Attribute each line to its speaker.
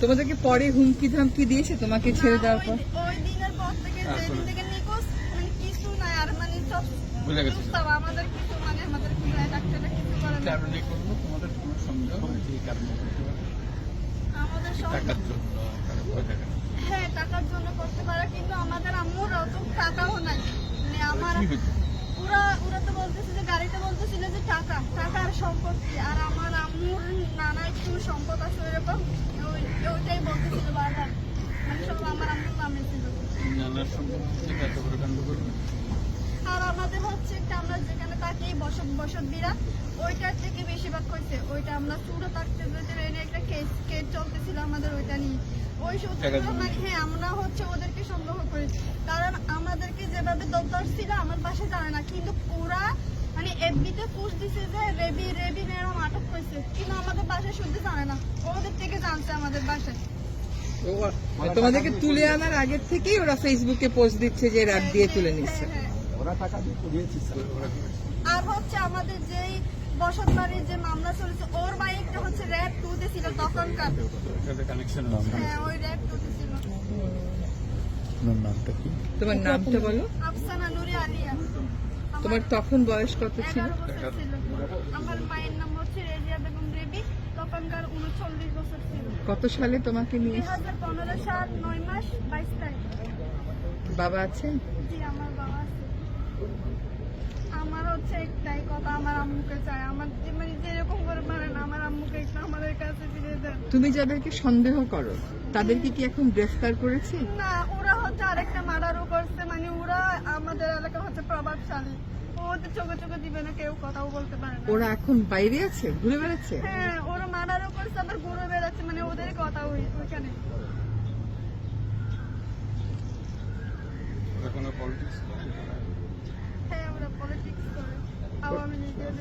Speaker 1: তোমাদেরকে পরে হুমকি ধামকি দিয়েছে তোমাকে ছেড়ে দেওয়ার পর
Speaker 2: ওই- ওই দিনের পর থেকে যেদিন থেকে নিখোঁজ মানে কিছু নাই আর মানে সব
Speaker 3: বুঝে গেছি।
Speaker 2: সব আমাদের কিছু মানে আমাদের কিছু নাই, ডাক্তাররা কিছু করে না
Speaker 4: কারণে করল তোমাদের কোনো সন্দেহ
Speaker 3: যে কারণে
Speaker 2: আমাদের
Speaker 4: টাকার জন্য কারও ভয় থাকে না।
Speaker 2: হ্যাঁ টাকার জন্য করতে পারে কিন্তু আমাদের আম্মুর অত টাকাও নাই মানে আমার ওরা ওরা তো বলতেছে যে গাড়িতে বলতেছিল যে টাকা টাকার সম্পত্তি আর আমার আম্মুর নানা একটু আমার আর আমাদের হচ্ছে আমরা যেখানে বসত বসত ওইটার থেকে বেশিরভাগ হয়েছে ওইটা আমরা থাকতে একটা চলতেছিল আমাদের ওইটা নিয়ে ওই হ্যাঁ আমরা হচ্ছে ওদেরকে সন্দেহ করি কারণ আমাদেরকে যেভাবে দরদর ছিল আমার পাশে জানে না কিন্তু ওরা মানে এফবিতে পোস্ট দিছে যে রেবি কিন্তু শুনতে জানে না। ওদের থেকে জানছে আমাদের বাসায়।
Speaker 1: তোমাদেরকে তুলে আনার আগের থেকেই ওরা ফেসবুকে পোস্ট দিচ্ছে যে রাত দিয়ে তুলে নিচ্ছে।
Speaker 2: হ্যাঁ, হ্যাঁ। আর হচ্ছে আমাদের যেই বসত বাড়ির যে মামলা চলেছে ওর বাইকটা হচ্ছে র্যাব টু তে ছিল তখনকার। হ্যাঁ ওই র্যাব টু তে ছিল।
Speaker 4: নামটা কি?
Speaker 1: তোমার নামটা বলো।
Speaker 2: আফসানা নুরি আলিয়া।
Speaker 1: তোমার তখন বয়স কত ছিল
Speaker 2: এগারো বছর ছিল আমার মায়ের নাম হচ্ছে রেজিয়া বেগম উনচল্লিশ বছর ছিল।
Speaker 1: কত সালে তোমাকে
Speaker 2: দুই
Speaker 1: নিয়ে
Speaker 2: হাজার পনেরো সাল নয় মাস বাইশ তারিখ।
Speaker 1: বাবা আছেন
Speaker 2: জি আমার বাবা আছে। আমার হচ্ছে একটাই কথা আমার আম্মুকে চাই। আমার যে- মানে যেরকম করে পারেন আমার আম্মুকে একটু আমাদের কাছে দেন।
Speaker 1: তুমি যাদেরকে সন্দেহ করো তাদেরকে কি এখন গ্রেফতার করেছে?
Speaker 2: না ওরা হচ্ছে আরেকটা মার্ডারও করছে। মানে ওরা আমাদের এলাকা হচ্ছে প্রভাবশালী। ওদের চোখে চোখে দিবে না কেউ কথাও বলতে পারে না
Speaker 1: ওরা এখন বাইরে আছে ঘুরে বেড়াচ্ছে
Speaker 2: হ্যাঁ ওরা মার্ডারও করছে আবার ঘুরে বেড়াচ্ছে মানে ওদের কথা ওই ওইখানে হ্যাঁ ওরা পলিটিক্স করে আওয়ামী লীগের